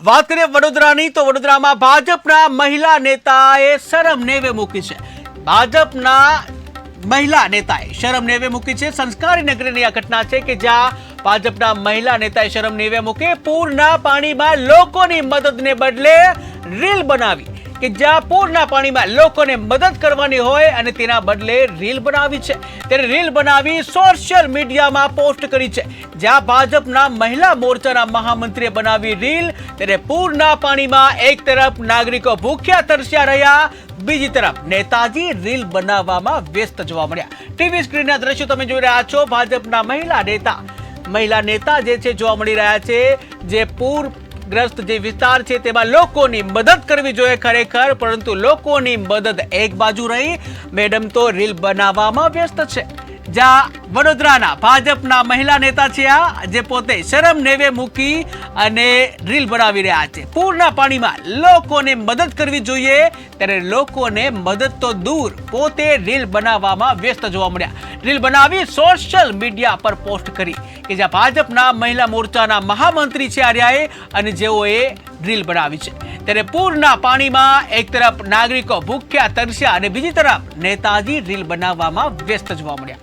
વાત કરીએ વડોદરાની, તો વડોદરામાં ભાજપના મહિલા નેતાએ શરમ નેવે મૂકી છે. ભાજપના મહિલા નેતાએ શરમ નેવે મૂકી છે. સંસ્કારી નગરીની આ ઘટના છે કે જ્યાં ભાજપના મહિલા નેતાએ શરમ નેવે મૂકે. પૂરના પાણીમાં લોકોની મદદને બદલે રીલ બનાવી. કે જ્યાં પૂરના પાણીમાં લોકોને મદદ કરવાની હોય અને તેના બદલે રીલ બનાવી છે. તેને રીલ બનાવી સોશિયલ મીડિયામાં પોસ્ટ કરી છે. જ્યાં ભાજપના મહિલા મોરચાના મહામંત્રીએ બનાવી રીલ, ત્યારે પૂરના પાણીમાં એક તરફ નાગરિકો ભૂખ્યા તરસ્યા રહ્યા, બીજી તરફ નેતાજી રીલ બનાવવામાં વ્યસ્ત જોવા મળ્યા. ટીવી સ્ક્રીનના દ્રશ્યો તમે જોઈ રહ્યા છો ભાજપના મહિલા નેતા. મહિલા નેતા જે છે જોવા મળી રહ્યા છે, જે પૂર ગ્રસ્ત જે વિસ્તાર છે, તેમાં લોકોની મદદ કરવી જોઈએ ખરેખર, પરંતુ લોકોની મદદ એક બાજુ રહી. મેડમ તો રીલ બનાવવામાં વ્યસ્ત છે. જ્યાં વડોદરાના ભાજપના મહિલા નેતા છે આ, જે પોતે શરમ નેવે મૂકી અને રીલ બનાવી રહ્યા છે. પૂરના પાણીમાં લોકોને મદદ કરવી જોઈએ, ત્યારે લોકોને મદદ તો દૂર, પોતે રીલ બનાવવામાં વ્યસ્ત જોવા મળ્યા. રીલ બનાવી સોશિયલ મીડિયા પર પોસ્ટ કરી કે જ્યાં ભાજપના મહિલા મોરચાના મહામંત્રી છે આર્યાએ અને જેઓએ રીલ બનાવી છે. ત્યારે પૂરના પાણીમાં એક તરફ નાગરિકો ભૂખ્યા, તરસ્યા અને બીજી તરફ નેતાજી રીલ બનાવવામાં વ્યસ્ત જોવા મળ્યા.